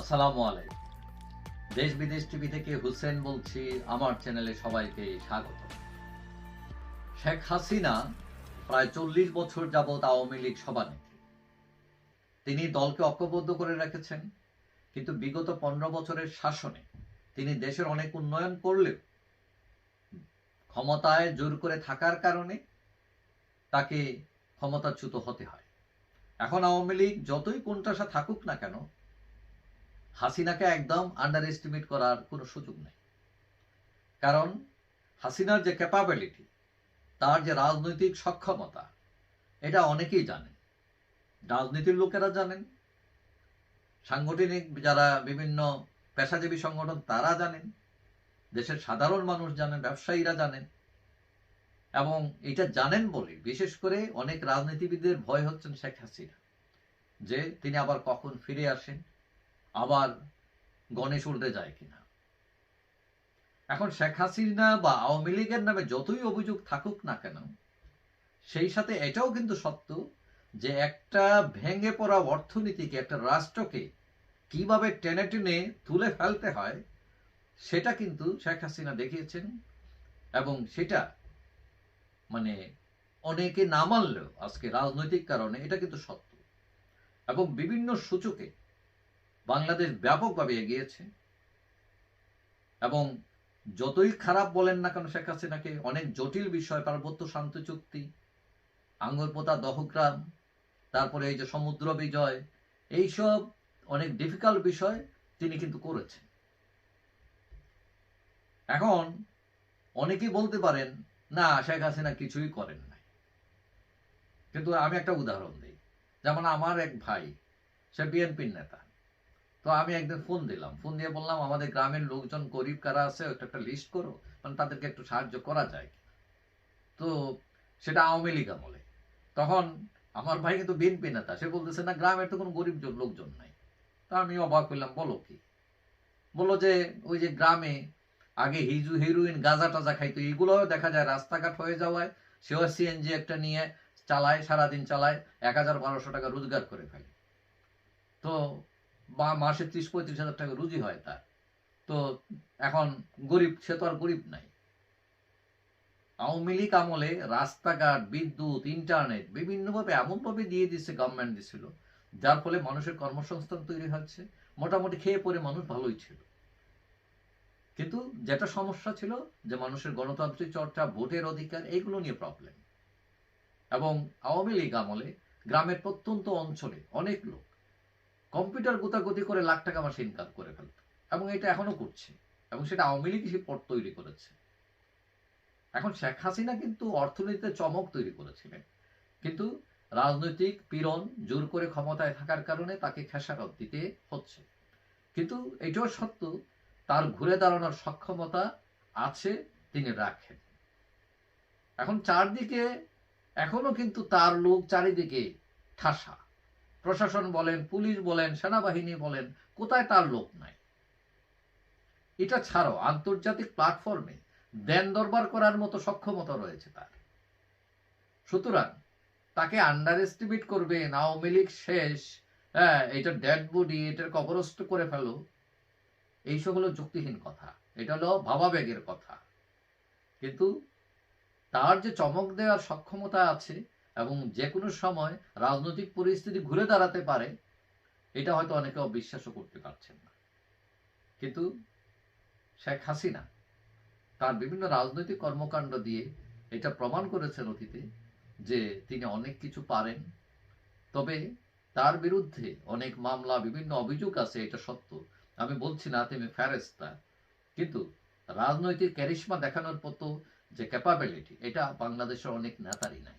আসসালামু আলাইকুম। দেশ বিদেশ টিভি থেকে হুসেন বলছি, আমার চ্যানেলে সবাইকে স্বাগত। শেখ হাসিনা প্রায় চল্লিশ বছর যাবৎ আওয়ামী লীগ সভানেত্রী। তিনি দলকে ঐক্যবদ্ধ করে রেখেছেন, কিন্তু বিগত পনেরো বছরের শাসনে তিনি দেশের অনেক উন্নয়ন করলেও ক্ষমতায় জোর করে থাকার কারণে তাকে ক্ষমতাচ্যুত হতে হয়। এখন আওয়ামী লীগ যতই কোনটাসা থাকুক না কেন হাসিনাকে একদম আন্ডার এস্টিমেট করার কোনো সুযোগ নেই। কারণ হাসিনার যে ক্যাপাবিলিটি তার যে রাজনৈতিক সক্ষমতা, এটা অনেকেই জানেন। রাজনীতির লোকেরা জানেন। সাংগঠনিক যারা বিভিন্ন পেশাজীবী সংগঠন, তারা জানেন। দেশের সাধারণ মানুষ জানেন, ব্যবসায়ীরা জানেন। এবং এটা জানেন বলে বিশেষ করে অনেক রাজনীতিবিদদের ভয় হচ্ছেন শেখ হাসিনা, যে তিনি আবার কখন ফিরে আসেন। আবার গণেশ উল্টে যায় কিনা? এখন শেখ হাসিনা বা আওয়ামী লীগের নামে যতই অভিযোগ থাকুক না কেন, সেই সাথে এটাও কিন্তু সত্য যে একটা ভেঙে পড়া অর্থনীতিকে, একটা রাষ্ট্রকে কীভাবে টেনে টেনে তুলে ফেলতে হয়, সেটা কিন্তু শেখ হাসিনা দেখিয়েছেন এবং সেটা মানে অনেকে না মানলেও আজকে রাজনৈতিক কারণে এটা কিন্তু সত্য। এবং বিভিন্ন সূচকে বাংলাদেশ ব্যাপকভাবে এগিয়েছে এবং যতই খারাপ বলেন না কেন শেখ হাসিনাকে, অনেক জটিল বিষয়, পার্বত্য শান্তি চুক্তি, আঙ্গরপোতা দহগ্রাম, তারপরে এই যে সমুদ্র বিজয়, এইসব অনেক ডিফিকাল্ট বিষয় তিনি কিন্তু করেছেন। এখন অনেকেই বলতে পারেন, না, শেখ হাসিনা কিছুই করেন নাই। কিন্তু আমি একটা উদাহরণ দিই। যেমন আমার এক ভাই, সে বিএনপির নেতা। তো আমি একদিন ফোন দিলাম। ফোন দিয়ে বললাম, আমাদের গ্রামের লোকজন গরিব কারা আছে, ওটা একটা লিস্ট করো মানে তাদেরকে একটু সাহায্য করা যায়। তো সেটা আওয়ামী লীগ আমলে। তখন আমার ভাই কিন্তু বিএনপি নেতা, সে বলতেছে, না, গ্রামের তো কোনো গরিব লোকজন নাই। তা আমি অবাক হইলাম, বলো কি? বলল যে, ওই যে গ্রামে আগে হিজু, হিরোইন, গাঁজা টাজা খাইতো এগুলো দেখা যায় রাস্তাঘাট হয়ে যাওয়ায়, সেও সিএনজি একটা নিয়ে চালায়, সারাদিন চালায়, এক হাজার বারোশো টাকা রোজগার করে ফেলে। তো বা মাসে ত্রিশ, পঁয়ত্রিশ হাজার টাকা রুজি হয় তার। তো এখন গরিব, সে তো আর গরিব নাই। আওয়ামী লীগ আমলে রাস্তাঘাট, বিদ্যুৎ, ইন্টারনেট বিভিন্নভাবে এমনভাবে দিয়ে দিচ্ছে গভর্নমেন্ট দিছিল, যার ফলে মানুষের কর্মসংস্থান তৈরি হচ্ছে, মোটামুটি খেয়ে পরে মানুষ ভালোই ছিল। কিন্তু যেটা সমস্যা ছিল যে মানুষের গণতান্ত্রিক চর্চা, ভোটের অধিকার এইগুলো নিয়ে প্রবলেম এবং আওয়ামী লীগ আমলে গ্রামের প্রত্যন্ত অঞ্চলে অনেক লোক কম্পিউটার গোতাগতি করে লাখ টাকা মাসে ইনকাম করে ফেলত। এবং এটা এখনও করছে। এবং সেটা আওয়ামী লীগ সেই পথ তৈরি করেছে। এখন শেখ হাসিনা কিন্তু অর্থনীতিতে চমক তৈরি করেছিলেন। কিন্তু রাজনৈতিক পীড়ন জোর করে ক্ষমতায় থাকার কারণে তাকে খেসারত দিতে হচ্ছে। কিন্তু এটাও সত্য, তার ঘুরে দাঁড়ানোর সক্ষমতা আছে তিনি রাখেন। এখন চারদিকে, এখনও কিন্তু তার লোক চারিদিকে ঠাসা। প্রশাসন বলেন, পুলিশ বলেন, সেনাবাহিনী বলেন, কোথায় তার লোক নাই? এটা ছাড়াও আন্তর্জাতিক প্ল্যাটফর্মে দেন দরবার করার মতো সক্ষমতা রয়েছে তার। সুতরাং তাকে আন্ডার এস্টিমেট করবে আওয়ামী লীগ শেষ হ্যাঁ এটা ডেড বডি এটার কবরস্থ করে ফেলো, এইসব হলো যুক্তিহীন কথা, এটা হলো ভাবাবেগের কথা। কিন্তু তার যে চমক দেওয়ার সক্ষমতা আছে এবং যে কোনো সময় রাজনৈতিক পরিস্থিতি ঘুরে দাঁড়াতে পারে, এটা হয়তো অনেকে অবিশ্বাসও করতে পারছেন না। কিন্তু শেখ হাসিনা তার বিভিন্ন রাজনৈতিক কর্মকাণ্ড দিয়ে এটা প্রমাণ করেছেন অতীতে যে তিনি অনেক কিছু পারেন, তবে তার বিরুদ্ধে অনেক মামলা, বিভিন্ন অভিযোগ আছে, এটা সত্য। আমি বলছি না তিনি ফেরেস্তা কিন্তু রাজনৈতিক ক্যারিশমা দেখানোর মতো যে ক্যাপাবিলিটি এটা বাংলাদেশের অনেক নেতারই নাই।